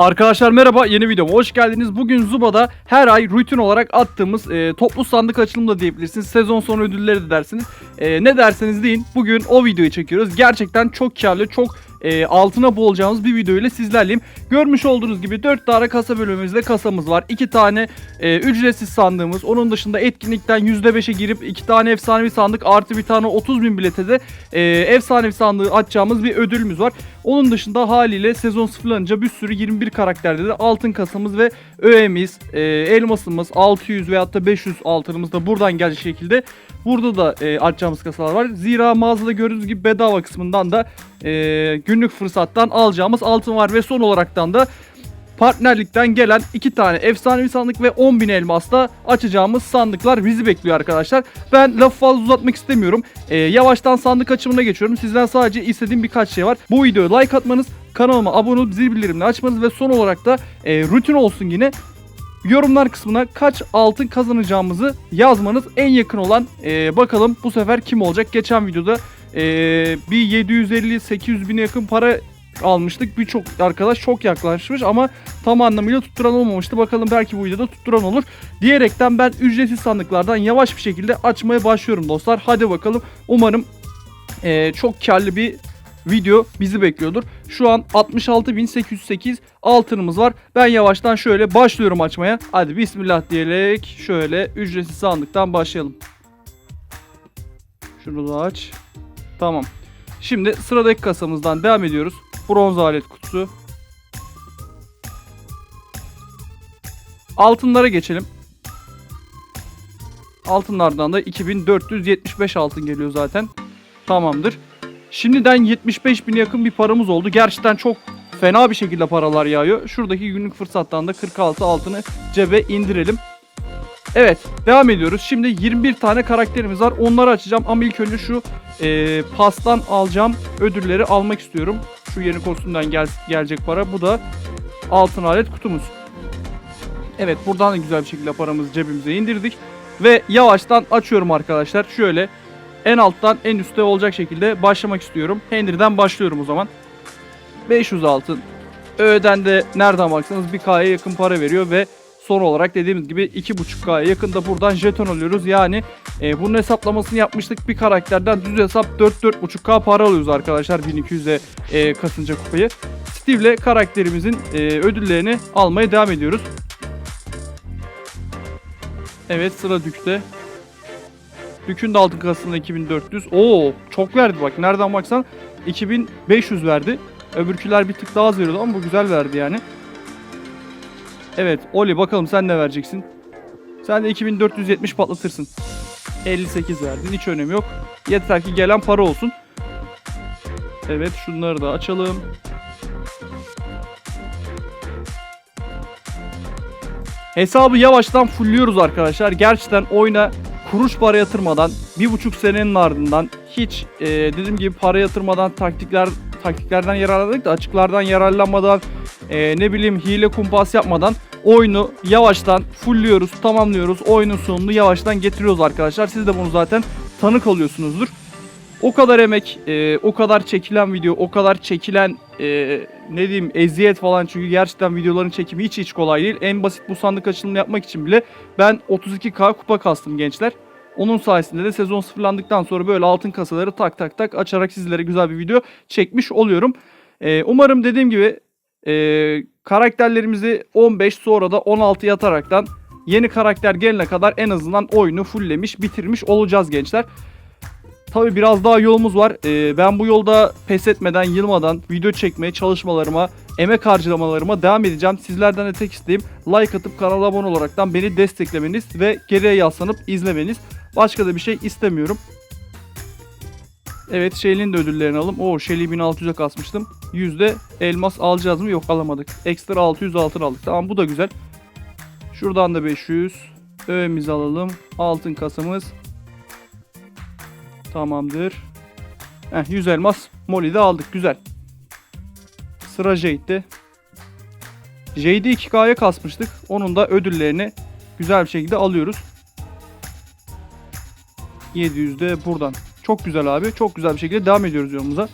Arkadaşlar merhaba yeni videoma hoş geldiniz. Bugün Zuba'da her ay rutin olarak attığımız e, toplu sandık açılımı da diyebilirsiniz. Sezon sonu ödülleri de dersiniz. E, ne derseniz deyin bugün o videoyu çekiyoruz. Gerçekten çok karlı çok e, altına boğulacağımız bir video ile sizlerleyim. Görmüş olduğunuz gibi 4 tane kasa bölümümüzde kasamız var. 2 tane e, ücretsiz sandığımız. Onun dışında etkinlikten %5'e girip 2 tane efsanevi sandık artı bir tane 30 bin bilete de e, efsanevi sandığı açacağımız bir ödülümüz var. Onun dışında haliyle sezon sıfırlanınca bir sürü 21 karakterde de altın kasamız ve öğemiz, e, elmasımız, 600 veyahut da 500 altınımız da buradan gelecek şekilde burada da e, açacağımız kasalar var. Zira mağazada gördüğünüz gibi bedava kısmından da e, günlük fırsattan alacağımız altın var ve son olaraktan da partnerlikten gelen iki tane efsanevi sandık ve 10.000 elmasla açacağımız sandıklar bizi bekliyor arkadaşlar. Ben lafı fazla uzatmak istemiyorum. Ee, yavaştan sandık açımına geçiyorum. Sizden sadece istediğim birkaç şey var. Bu videoya like atmanız, kanalıma abone olup zil bildirimini açmanız ve son olarak da e, rutin olsun yine yorumlar kısmına kaç altın kazanacağımızı yazmanız en yakın olan e, bakalım bu sefer kim olacak. Geçen videoda e, bir 750-800 bine yakın para almıştık. Birçok arkadaş çok yaklaşmış ama tam anlamıyla tutturan olmamıştı. Bakalım belki bu videoda tutturan olur. Diyerekten ben ücretsiz sandıklardan yavaş bir şekilde açmaya başlıyorum dostlar. Hadi bakalım. Umarım eee, çok karlı bir video bizi bekliyordur. Şu an 66.808 altınımız var. Ben yavaştan şöyle başlıyorum açmaya. Hadi bismillah diyerek şöyle ücretsiz sandıktan başlayalım. Şunu da aç. Tamam. Şimdi sıradaki kasamızdan devam ediyoruz. Bronz alet kutusu. Altınlara geçelim. Altınlardan da 2475 altın geliyor zaten. Tamamdır. Şimdiden 75 bin yakın bir paramız oldu. Gerçekten çok fena bir şekilde paralar yağıyor. Şuradaki günlük fırsattan da 46 altını cebe indirelim. Evet devam ediyoruz. Şimdi 21 tane karakterimiz var. Onları açacağım ama ilk önce şu e, pastan alacağım ödülleri almak istiyorum. Şu yeni kostümden gel gelecek para. Bu da altın alet kutumuz. Evet buradan da güzel bir şekilde paramızı cebimize indirdik. Ve yavaştan açıyorum arkadaşlar. Şöyle en alttan en üste olacak şekilde başlamak istiyorum. Henry'den başlıyorum o zaman. 500 altın. Öğeden de nereden baksanız 1K'ya yakın para veriyor ve son olarak dediğimiz gibi 2.5K'ya yakında buradan jeton alıyoruz. Yani e, bunun hesaplamasını yapmıştık. Bir karakterden düz hesap 4-4.5K para alıyoruz arkadaşlar 1200'e e, kasınca kupayı. Steve'le karakterimizin e, ödüllerini almaya devam ediyoruz. Evet sıra Dük'te. Dük'ün de altın kasasında 2400. Oo çok verdi bak. Nereden baksan 2500 verdi. Öbürküler bir tık daha az veriyordu ama bu güzel verdi yani. Evet Oli bakalım sen ne vereceksin? Sen de 2470 patlatırsın. 58 verdin hiç önemi yok. Yeter ki gelen para olsun. Evet şunları da açalım. Hesabı yavaştan fullüyoruz arkadaşlar. Gerçekten oyuna kuruş para yatırmadan bir buçuk senenin ardından hiç e, dediğim gibi para yatırmadan taktikler taktiklerden yararlandık da açıklardan yararlanmadan e, ne bileyim hile kumpas yapmadan oyunu yavaştan fullüyoruz, tamamlıyoruz. Oyunun sonunu yavaştan getiriyoruz arkadaşlar. Siz de bunu zaten tanık oluyorsunuzdur. O kadar emek, e, o kadar çekilen video, o kadar çekilen e, ne diyeyim eziyet falan çünkü gerçekten videoların çekimi hiç hiç kolay değil. En basit bu sandık açılımını yapmak için bile ben 32k kupa kastım gençler. Onun sayesinde de sezon sıfırlandıktan sonra böyle altın kasaları tak tak tak açarak sizlere güzel bir video çekmiş oluyorum. E, umarım dediğim gibi e, karakterlerimizi 15 sonra da 16 yataraktan yeni karakter gelene kadar en azından oyunu fulllemiş bitirmiş olacağız gençler. Tabi biraz daha yolumuz var. Ee, ben bu yolda pes etmeden, yılmadan video çekmeye, çalışmalarıma, emek harcamalarıma devam edeceğim. Sizlerden de tek isteğim like atıp kanala abone olaraktan beni desteklemeniz ve geriye yaslanıp izlemeniz. Başka da bir şey istemiyorum. Evet Shelly'nin de ödüllerini alalım. Oo Shelly'i 1600'e kasmıştım. Yüzde elmas alacağız mı? Yok alamadık. Ekstra 600 altın aldık. Tamam bu da güzel. Şuradan da 500. Öğemizi alalım. Altın kasamız. Tamamdır. Heh, 100 elmas. Molly de aldık. Güzel. Sıra Jade'de. Jade'i 2K'ya kasmıştık. Onun da ödüllerini güzel bir şekilde alıyoruz. 700 de buradan. Çok güzel abi. Çok güzel bir şekilde devam ediyoruz yolumuza.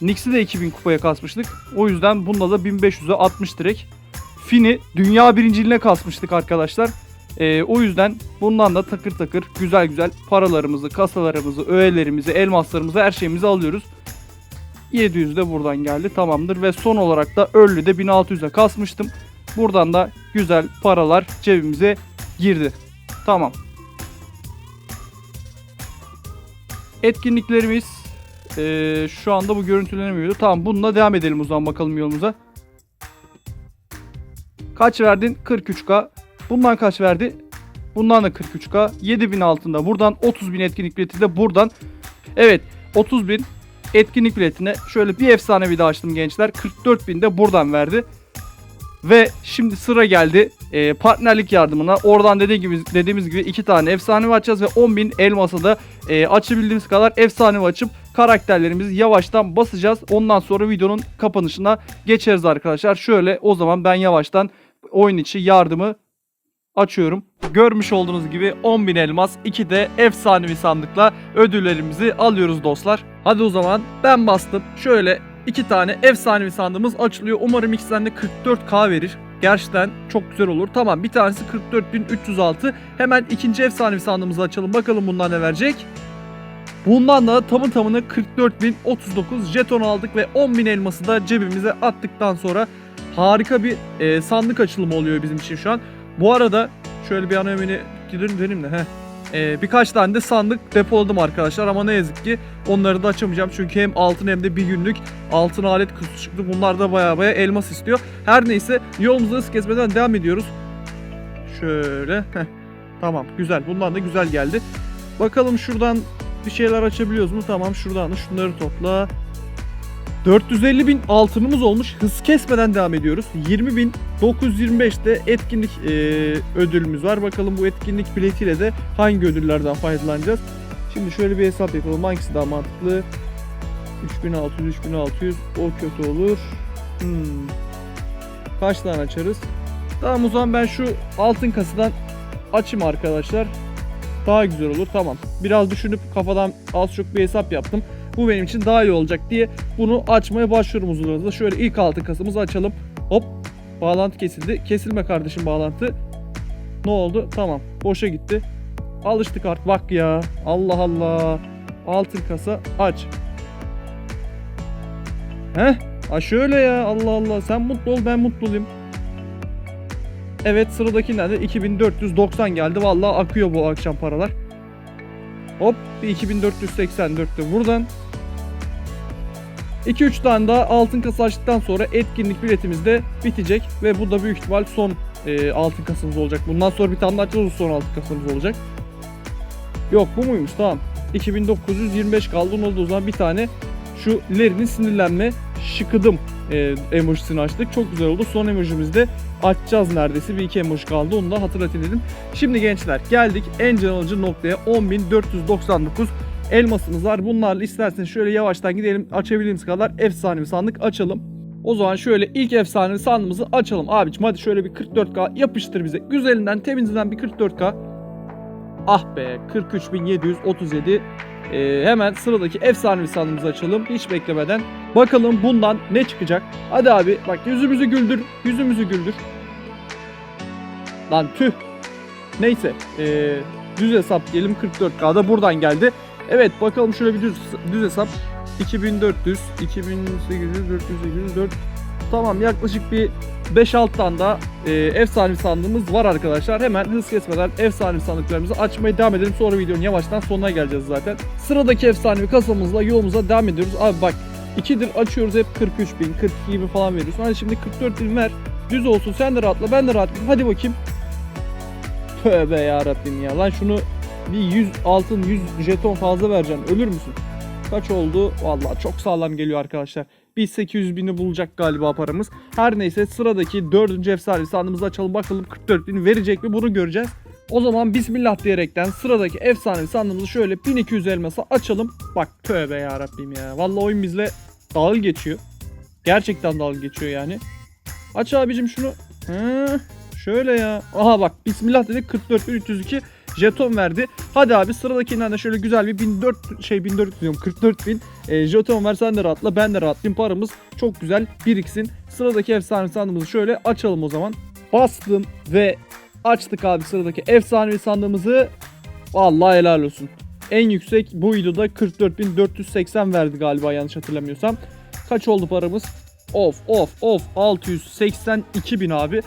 Nix'i de 2000 kupaya kasmıştık. O yüzden bunda da 1500'e 60 direkt. Fin'i dünya birinciliğine kasmıştık arkadaşlar. Ee, o yüzden bundan da takır takır güzel güzel paralarımızı, kasalarımızı, öğelerimizi, elmaslarımızı her şeyimizi alıyoruz. 700 de buradan geldi tamamdır ve son olarak da Early'de 1600'e kasmıştım. Buradan da güzel paralar cebimize girdi. Tamam. Etkinliklerimiz eee, şu anda bu görüntülenemiyordu. Tamam bununla devam edelim o zaman bakalım yolumuza. Kaç verdin? 43k. Bundan kaç verdi? Bundan da 43k. 7000 altında. Buradan 30.000 etkinlik bileti de buradan. Evet 30.000 etkinlik biletine şöyle bir efsanevi de açtım gençler. 44.000 de buradan verdi. Ve şimdi sıra geldi e, partnerlik yardımına. Oradan dediği gibi, dediğimiz gibi iki tane efsanevi açacağız ve 10.000 elmasa da e, açabildiğimiz kadar efsanevi açıp karakterlerimizi yavaştan basacağız. Ondan sonra videonun kapanışına geçeriz arkadaşlar. Şöyle o zaman ben yavaştan oyun içi yardımı açıyorum. Görmüş olduğunuz gibi 10.000 elmas 2 de efsanevi sandıkla ödüllerimizi alıyoruz dostlar. Hadi o zaman ben bastım. Şöyle iki tane efsanevi sandığımız açılıyor. Umarım ikisinden de 44k verir. Gerçekten çok güzel olur. Tamam bir tanesi 44.306. Hemen ikinci efsanevi sandığımızı açalım. Bakalım bundan ne verecek. Bundan da tamı tamına 44.039 jeton aldık ve 10.000 elması da cebimize attıktan sonra harika bir e, sandık açılımı oluyor bizim için şu an. Bu arada şöyle bir ana menü gidelim dedim de heh. E, birkaç tane de sandık depoladım arkadaşlar ama ne yazık ki onları da açamayacağım çünkü hem altın hem de bir günlük altın alet kutusu çıktı. Bunlar da baya baya elmas istiyor. Her neyse yolumuza hız kesmeden devam ediyoruz. Şöyle. heh. Tamam güzel. Bundan da güzel geldi. Bakalım şuradan bir şeyler açabiliyoruz mu? Tamam şuradan da şunları topla. 450 bin altınımız olmuş. Hız kesmeden devam ediyoruz. 20 bin 925'te etkinlik e, ödülümüz var. Bakalım bu etkinlik biletiyle de hangi ödüllerden faydalanacağız. Şimdi şöyle bir hesap yapalım. Hangisi daha mantıklı? 3600, 3600. O kötü olur. Hmm. Kaç tane açarız? Tamam o zaman ben şu altın kasadan açayım arkadaşlar. Daha güzel olur. Tamam. Biraz düşünüp kafadan az çok bir hesap yaptım. Bu benim için daha iyi olacak diye bunu açmaya başlıyorum hızlı. Şöyle ilk altın kasamızı açalım. Hop. Bağlantı kesildi. Kesilme kardeşim bağlantı. Ne oldu? Tamam. Boşa gitti. Alıştık artık. Bak ya. Allah Allah. Altın kasa aç. Heh. Ha şöyle ya. Allah Allah. Sen mutlu ol ben mutlu olayım. Evet sıradakinden de 2490 geldi. Vallahi akıyor bu akşam paralar. Hop bir 2484 de buradan. 2-3 tane daha altın kasa açtıktan sonra etkinlik biletimiz de bitecek. Ve bu da büyük ihtimal son e, altın kasamız olacak. Bundan sonra bir tane daha açacağız son altın kasamız olacak. Yok bu muymuş tamam. 2925 kaldı. Onun oldu o zaman bir tane şu Larry'nin sinirlenme şıkıdım e, emojisini açtık. Çok güzel oldu. Son emojimizi de açacağız neredeyse. Bir iki emoji kaldı. Onu da hatırlatayım dedim. Şimdi gençler geldik en can alıcı noktaya 10.499 elmasımız var. Bunlarla isterseniz şöyle yavaştan gidelim. Açabildiğimiz kadar efsane bir sandık açalım. O zaman şöyle ilk efsane sandığımızı açalım. Abicim hadi şöyle bir 44k yapıştır bize. Güzelinden temizinden bir 44k. Ah be 43.737 ee, hemen sıradaki efsane bir sandığımızı açalım. Hiç beklemeden. Bakalım bundan ne çıkacak. Hadi abi bak yüzümüzü güldür. Yüzümüzü güldür. Lan tüh. Neyse. ee, düz hesap diyelim 44K'da buradan geldi. Evet bakalım şöyle bir düz, düz hesap. 2400, 2800, 400, 800, 4 Tamam yaklaşık bir 5-6 tane daha e, efsane sandığımız var arkadaşlar. Hemen hız kesmeden efsane sandıklarımızı açmaya devam edelim. Sonra videonun yavaştan sonuna geleceğiz zaten. Sıradaki efsanevi kasamızla yolumuza devam ediyoruz. Abi bak 2'dir açıyoruz hep 43 bin, 42 bin falan veriyorsun. Hadi şimdi 44 bin ver. Düz olsun sen de rahatla ben de rahatlayayım. Hadi bakayım. Tövbe ya Rabbim ya. Lan şunu bir 100 altın 100 jeton fazla vereceğim. Ölür müsün? Kaç oldu? Vallahi çok sağlam geliyor arkadaşlar. Bir 800 bini bulacak galiba paramız. Her neyse sıradaki dördüncü efsane sandığımızı açalım bakalım 44 bin verecek mi bunu göreceğiz. O zaman bismillah diyerekten sıradaki efsane sandığımızı şöyle 1200 elmasa açalım. Bak tövbe ya Rabbim ya. Vallahi oyun bizle dalga geçiyor. Gerçekten dalga geçiyor yani. Aç abicim şunu. Hı, şöyle ya. Aha bak bismillah dedik 44 302. jeton verdi. Hadi abi sıradakinden de şöyle güzel bir 1400 şey 1400 diyorum 44 bin e, jeton ver sen de rahatla ben de rahatlayayım paramız çok güzel biriksin. Sıradaki efsane sandığımızı şöyle açalım o zaman. Bastım ve açtık abi sıradaki efsanevi sandığımızı. Vallahi helal olsun. En yüksek bu videoda 44.480 verdi galiba yanlış hatırlamıyorsam. Kaç oldu paramız? Of of of 682 bin abi.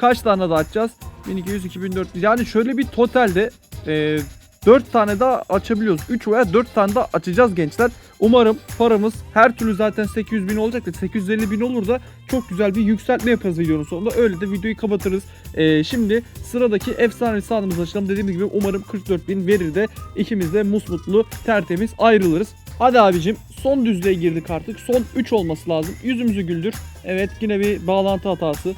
Kaç tane daha açacağız? 1200, 2400 yani şöyle bir totalde e, 4 tane daha açabiliyoruz. 3 veya 4 tane daha açacağız gençler. Umarım paramız her türlü zaten 800 bin olacak da 850 bin olur da çok güzel bir yükseltme yaparız videonun sonunda. Öyle de videoyu kapatırız. E, şimdi sıradaki efsane sandığımızı açalım. Dediğim gibi umarım 44 bin verir de ikimiz de musmutlu tertemiz ayrılırız. Hadi abicim son düzlüğe girdik artık. Son 3 olması lazım. Yüzümüzü güldür. Evet yine bir bağlantı hatası.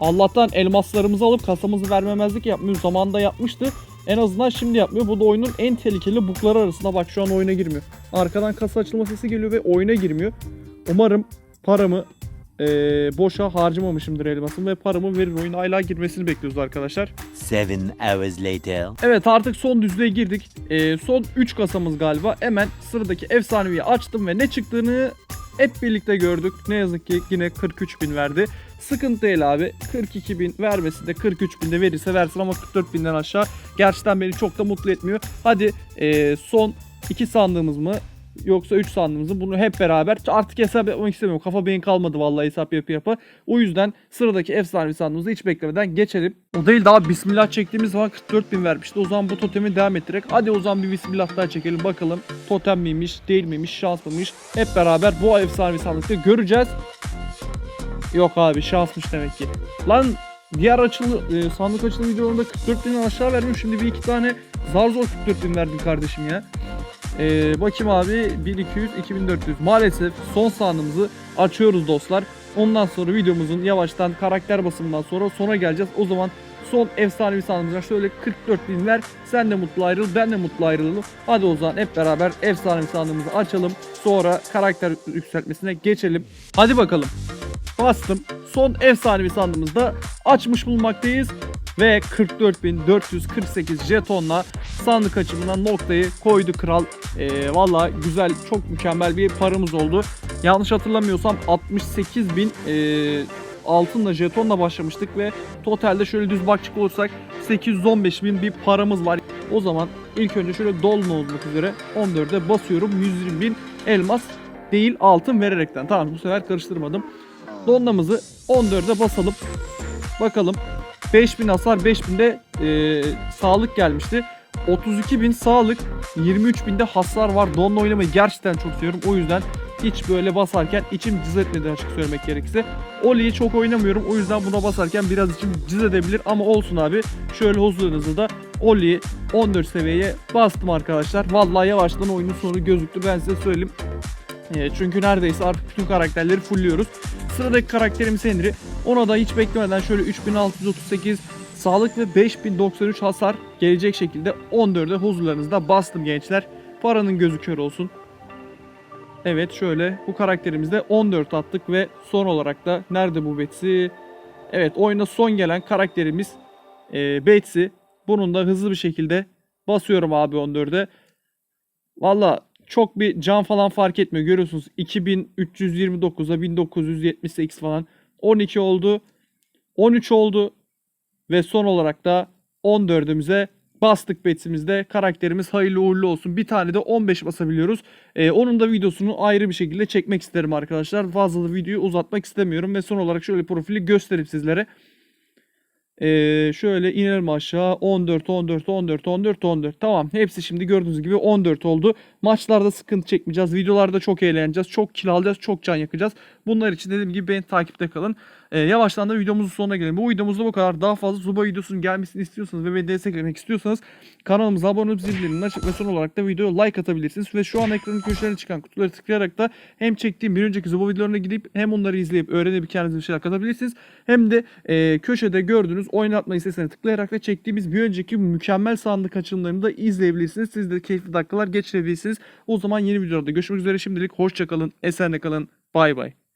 Allah'tan elmaslarımızı alıp kasamızı vermemezlik yapmıyor. Zamanında yapmıştı. En azından şimdi yapmıyor. Bu da oyunun en tehlikeli bukları arasında. Bak şu an oyuna girmiyor. Arkadan kasa açılma sesi geliyor ve oyuna girmiyor. Umarım paramı eee, boşa harcamamışımdır elmasım ve paramı verir. Oyuna hala girmesini bekliyoruz arkadaşlar. Seven hours later. Evet artık son düzlüğe girdik. Ee, son 3 kasamız galiba. Hemen sıradaki efsanevi açtım ve ne çıktığını hep birlikte gördük. Ne yazık ki yine 43 bin verdi. Sıkıntı değil abi. 42 bin vermesi de 43 bin de verirse versin ama 44 binden aşağı gerçekten beni çok da mutlu etmiyor. Hadi ee, son 2 sandığımız mı yoksa 3 sandığımız mı bunu hep beraber artık hesap yapmak istemiyorum. Kafa beyin kalmadı vallahi hesap yapı yapı. O yüzden sıradaki efsanevi sandığımızı hiç beklemeden geçelim. O değil daha bismillah çektiğimiz zaman 44 bin vermişti. O zaman bu totemi devam ettirerek hadi o zaman bir bismillah daha çekelim bakalım. Totem miymiş değil miymiş şans mıymış. Hep beraber bu efsanevi sandıkta göreceğiz. Yok abi şansmış demek ki. Lan diğer açılı e, sandık açılım videolarında 44 binden aşağı vermiyorum. Şimdi bir iki tane zar zor 44 bin verdim kardeşim ya. Ee, bakayım abi 1200 2400 maalesef son sandığımızı açıyoruz dostlar. Ondan sonra videomuzun yavaştan karakter basımından sonra sona geleceğiz. O zaman son efsanevi sandığımızdan şöyle 44 bin ver. Sen de mutlu ayrıl ben de mutlu ayrılalım. Hadi o zaman hep beraber efsanevi sandığımızı açalım. Sonra karakter yükseltmesine geçelim. Hadi bakalım. Bastım. Son efsanevi sandığımızda açmış bulunmaktayız. Ve 44.448 jetonla sandık açımından noktayı koydu kral. Ee, Valla güzel çok mükemmel bir paramız oldu. Yanlış hatırlamıyorsam 68 bin e, altınla jetonla başlamıştık ve totalde şöyle düz bakacak olursak 815 bin bir paramız var. O zaman ilk önce şöyle dolma olmak üzere 14'e basıyorum 120 bin elmas değil altın vererekten. Tamam bu sefer karıştırmadım. Donlamızı 14'e basalım. Bakalım 5000 hasar 5000 de e, sağlık gelmişti. 32.000 sağlık 23.000 de hasar var. Donla oynamayı gerçekten çok seviyorum. O yüzden hiç böyle basarken içim cız etmedi açık söylemek gerekirse. Oli'yi çok oynamıyorum. O yüzden buna basarken biraz içim cız edebilir ama olsun abi. Şöyle huzurunuzda da Oli'yi 14 seviyeye bastım arkadaşlar. Vallahi yavaştan oyunun sonu gözüktü ben size söyleyeyim. E, çünkü neredeyse artık bütün karakterleri fullüyoruz. Sıradaki karakterimiz Henry. Ona da hiç beklemeden şöyle 3638 sağlık ve 5093 hasar gelecek şekilde 14'e huzurlarınızda bastım gençler. Paranın gözü kör olsun. Evet şöyle bu karakterimizde 14 attık ve son olarak da nerede bu Betsy? Evet oyuna son gelen karakterimiz e, Betsy. Bunun da hızlı bir şekilde basıyorum abi 14'e. Valla çok bir can falan fark etmiyor. Görüyorsunuz 2329'a 1978 falan 12 oldu. 13 oldu. Ve son olarak da 14'ümüze bastık betsimizde. Karakterimiz hayırlı uğurlu olsun. Bir tane de 15 basabiliyoruz. Ee, onun da videosunu ayrı bir şekilde çekmek isterim arkadaşlar. Fazla da videoyu uzatmak istemiyorum. Ve son olarak şöyle profili göstereyim sizlere. Ee, şöyle inelim aşağı 14 14 14 14 14 tamam hepsi şimdi gördüğünüz gibi 14 oldu maçlarda sıkıntı çekmeyeceğiz videolarda çok eğleneceğiz çok kill alacağız çok can yakacağız. Bunlar için dediğim gibi beni takipte kalın. Ee, yavaştan da videomuzun sonuna gelelim. Bu videomuzda bu kadar. Daha fazla Zuba videosunun gelmesini istiyorsanız ve beni desteklemek istiyorsanız kanalımıza abone olup zillerini açıp ve son olarak da videoya like atabilirsiniz. Ve şu an ekranın köşelerine çıkan kutuları tıklayarak da hem çektiğim bir önceki Zuba videolarına gidip hem onları izleyip öğrenip kendinize bir şeyler katabilirsiniz. Hem de e, köşede gördüğünüz oynatma listesine tıklayarak da çektiğimiz bir önceki mükemmel sandık açılımlarını da izleyebilirsiniz. Siz de keyifli dakikalar geçirebilirsiniz. O zaman yeni videolarda görüşmek üzere. Şimdilik hoşçakalın, esenle kalın, bay bay.